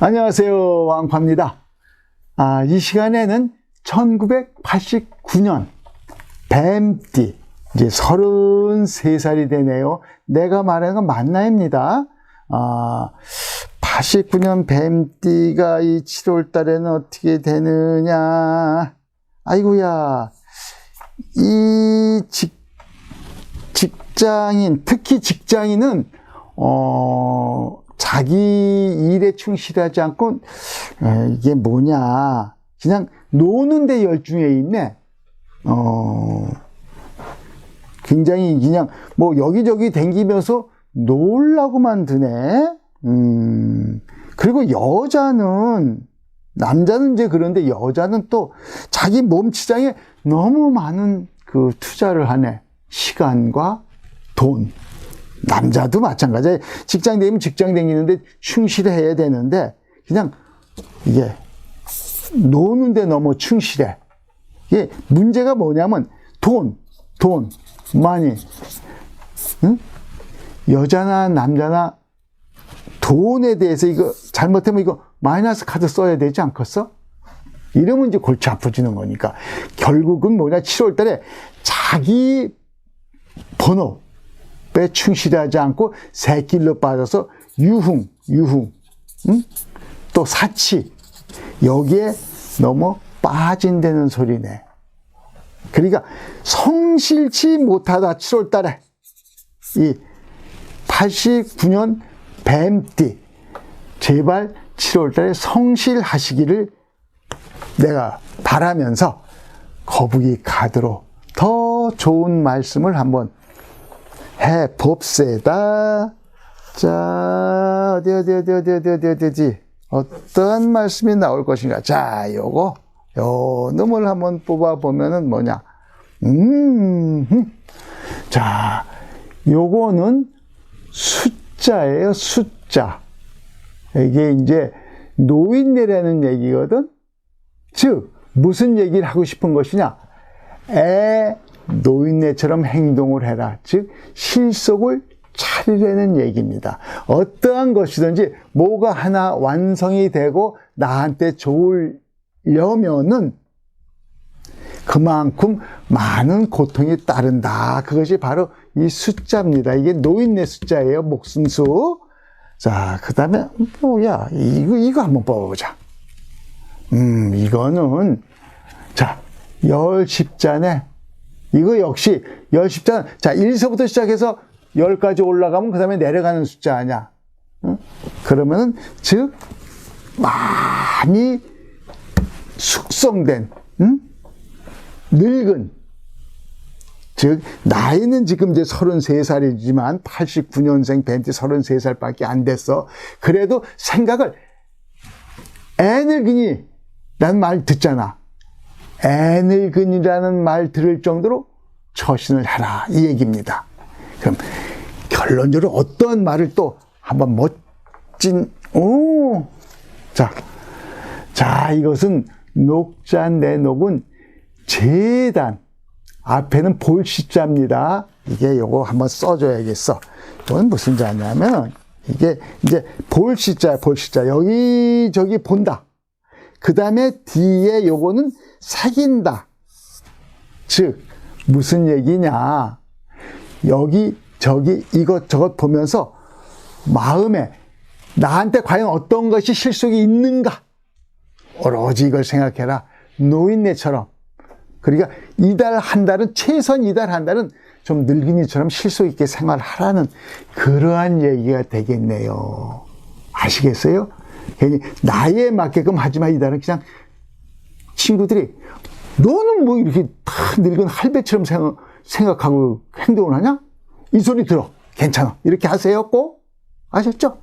안녕하세요. 왕파입니다. 아, 이 시간에는 1989년 뱀띠, 이제 33살이 되네요. 내가 말하는 건 맞나입니다. 아, 89년 뱀띠가 이 7월 달에는 어떻게 되느냐. 아이고야. 이 직, 직장인, 특히 직장인은, 어, 자기 일에 충실하지 않고, 에, 이게 뭐냐. 그냥 노는데 열중해 있네. 어, 굉장히 그냥 뭐 여기저기 댕기면서 놀라고만 드네. 음, 그리고 여자는, 남자는 이제 그런데 여자는 또 자기 몸 치장에 너무 많은 그 투자를 하네. 시간과 돈. 남자도 마찬가지야. 직장 되면 직장 다니는데 충실해야 되는데 그냥 이게 노는데 너무 충실해. 이게 문제가 뭐냐면 돈, 돈, 많이. 응? 여자나 남자나 돈에 대해서 이거 잘못하면 이거 마이너스 카드 써야 되지 않겠어? 이러면 이제 골치 아프지는 거니까. 결국은 뭐냐, 7월 달에 자기 번호 에 충실하지 않고 새길로 빠져서 유흥, 유흥, 응? 또 사치, 여기에 너무 빠진다는 소리네. 그러니까 성실치 못하다 7월 달에 이 89년 뱀띠 제발 7월 달에 성실하시기를 내가 바라면서 거북이 카드로 더 좋은 말씀을 한번 해 봅시다. 자, 어디, 어디, 어디, 어디, 어디, 어디, 어디지? 어떤 말씀이 나올 것인가? 자, 요거, 요 놈을 한번 뽑아보면은 뭐냐? 음, 음. 자, 요거는 숫자예요, 숫자. 이게 이제 노인네라는 얘기거든? 즉, 무슨 얘기를 하고 싶은 것이냐? 애 노인네처럼 행동을 해라. 즉, 실속을 차리라는 얘기입니다. 어떠한 것이든지 뭐가 하나 완성이 되고 나한테 좋으려면은 그만큼 많은 고통이 따른다. 그것이 바로 이 숫자입니다. 이게 노인네 숫자예요. 목숨수. 자, 그 다음에, 뭐야. 이거, 이거 한번 뽑아보자. 음, 이거는, 자, 열 십자네. 이거 역시 열 십자. 자, 1서부터 시작해서 10까지 올라가면 그 다음에 내려가는 숫자 아니야. 응? 그러면은, 즉, 많이 숙성된, 응? 늙은, 즉, 나이는 지금 이제 33살이지만 89년생 벤티 33살 밖에 안 됐어. 그래도 생각을 애늙은이 라는 말 듣잖아. 애늙은이라는 말 들을 정도로 처신을 해라. 이 얘기입니다. 그럼 결론적으로 어떤 말을 또 한번 멋진, 오! 자, 자, 이것은 녹자 내녹은 재단. 앞에는 볼시자입니다. 이게 요거 한번 써줘야겠어. 이건 무슨 자냐면, 이게 이제 볼시자, 볼시자. 여기 저기 본다. 그 다음에 뒤에 요거는 새긴다. 즉, 무슨 얘기냐. 여기, 저기, 이것, 저것 보면서 마음에 나한테 과연 어떤 것이 실속이 있는가. 오로지 이걸 생각해라. 노인네처럼. 그러니까 이달 한 달은 최선 이달 한 달은 좀 늙은이처럼 실속 있게 생활하라는 그러한 얘기가 되겠네요. 아시겠어요? 괜히 나이에 맞게끔 하지만 이달은 그냥 친구들이 너는 뭐 이렇게 다 늙은 할배처럼 생각, 하고 행동을 하냐? 이 소리 들어. 괜찮아. 이렇게 하세요. 꼭. 아셨죠?